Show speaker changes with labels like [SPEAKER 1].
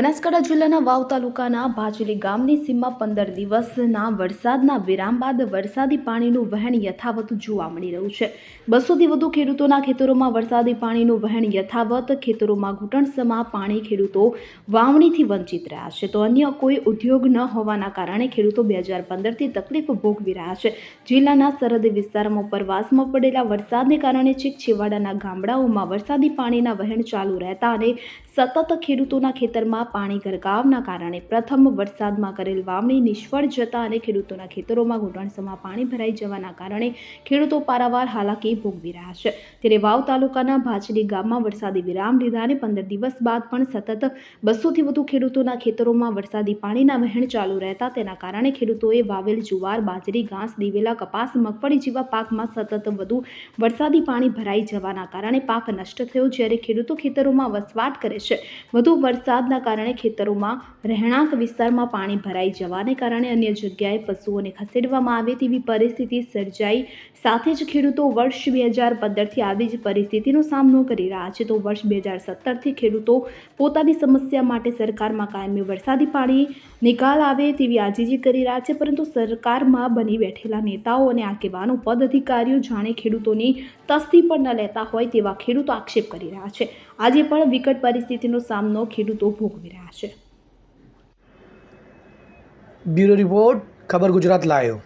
[SPEAKER 1] બનાસકાંઠા જિલ્લાના વાવ તાલુકાના ભાચલી ગામની સીમમાં પંદર દિવસના વરસાદના વિરામ બાદ વરસાદી પાણીનું વહેણ યથાવત જોવા મળી રહ્યું છે. બસોથી વધુ ખેડૂતોના ખેતરોમાં વરસાદી પાણીનું વહેણ યથાવત, ખેતરોમાં ઘૂંટણસમા પાણી ખેડૂતો વાવણીથી વંચિત રહ્યા છે. તો અન્ય કોઈ ઉદ્યોગ ન હોવાના કારણે ખેડૂતો બે હજાર પંદરથી તકલીફ ભોગવી રહ્યા છે. જિલ્લાના સરહદી વિસ્તારમાં ઉપરવાસમાં પડેલા વરસાદને કારણે છેક છેવાડાના ગામડાઓમાં વરસાદી પાણીના વહેણ ચાલુ રહેતા અને સતત ખેડૂતોના ખેતરમાં પાણી ગરકાવના કારણે પ્રથમ વરસાદમાં કરેલ વાવણી નિષ્ફળ જતા અને ખેડૂતોના ખેતરોમાં ઘૂંટણસમાં પાણી ભરાઈ જવાના કારણે ખેડૂતો પારાવાર હાલાકી ભોગવી રહ્યા છે. ત્યારે વાવ તાલુકાના ભાચડી ગામમાં વરસાદી વિરામ લીધા અને પંદર દિવસ બાદ પણ સતત બસોથી વધુ ખેડૂતોના ખેતરોમાં વરસાદી પાણીના વહેણ ચાલુ રહેતા તેના કારણે ખેડૂતોએ વાવેલ જુવાર, બાજરી, ઘાસ, દિવેલા, કપાસ, મગફળી જેવા પાકમાં સતત વધુ વરસાદી પાણી ભરાઈ જવાના કારણે પાક નષ્ટ થયો. જ્યારે ખેડૂતો ખેતરોમાં વસવાટ કરે છે. વધુ વરસાદના કારણે ખેતરોમાં રહેણાંક વિસ્તારમાં પાણી ભરાઈ જવાને કારણે અન્ય જગ્યાએ પશુઓને ખસેડવામાં આવે તેવી પરિસ્થિતિ સર્જાઈ. સાથે જ ખેડૂતો વર્ષ બે હજાર પંદરથી આવી જ પરિસ્થિતિનો સામનો કરી રહ્યા છે. તો વર્ષ બે હજાર સત્તરથી ખેડૂતો પોતાની સમસ્યા માટે સરકારમાં કાયમી વરસાદી પાણી નિકાલ આવે તેવી આજીજી કરી રહ્યા છે. પરંતુ સરકારમાં બની બેઠેલા નેતાઓ અને આગેવાનો પદ અધિકારીઓ જાણે ખેડૂતોની તસ્તી પણ ન લેતા હોય તેવા ખેડૂતો આક્ષેપ કરી રહ્યા છે. આજે પણ વિકટ પરિસ્થિતિનો સામનો ખેડૂતો ભોગવી રહ્યા છે.
[SPEAKER 2] બ્યુરો રિપોર્ટ ખબર ગુજરાત લાયો